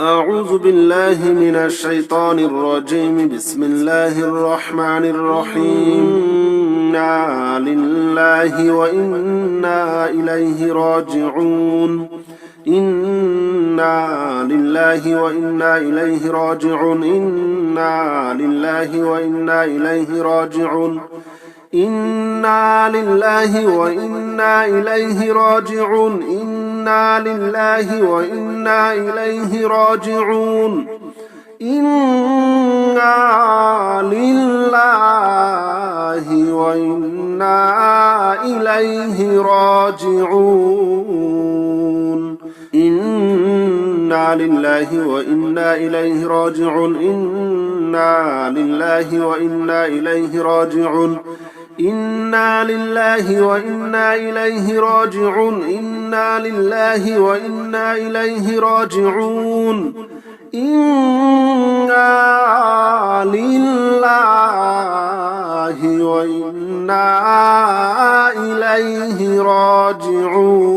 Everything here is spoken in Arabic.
أعوذ بالله من الشيطان الرجيم. بسم الله الرحمن الرحيم. إنا لله وإنا إليه راجعون. إنا لله وإنا إليه راجعون. إنا لله وإنا إليه راجعون. إنا لله وإنا إليه راجعون. إنا إنا لله وإنا إليه راجعون إنا لله وإنا إليه راجعون إنا لله وإنا إليه راجعون إنا لله وإنا إليه راجعون إنا لله وإنا إليه راجعون إنا لله وإنا إليه راجعون إنا لله وإنا إليه راجعون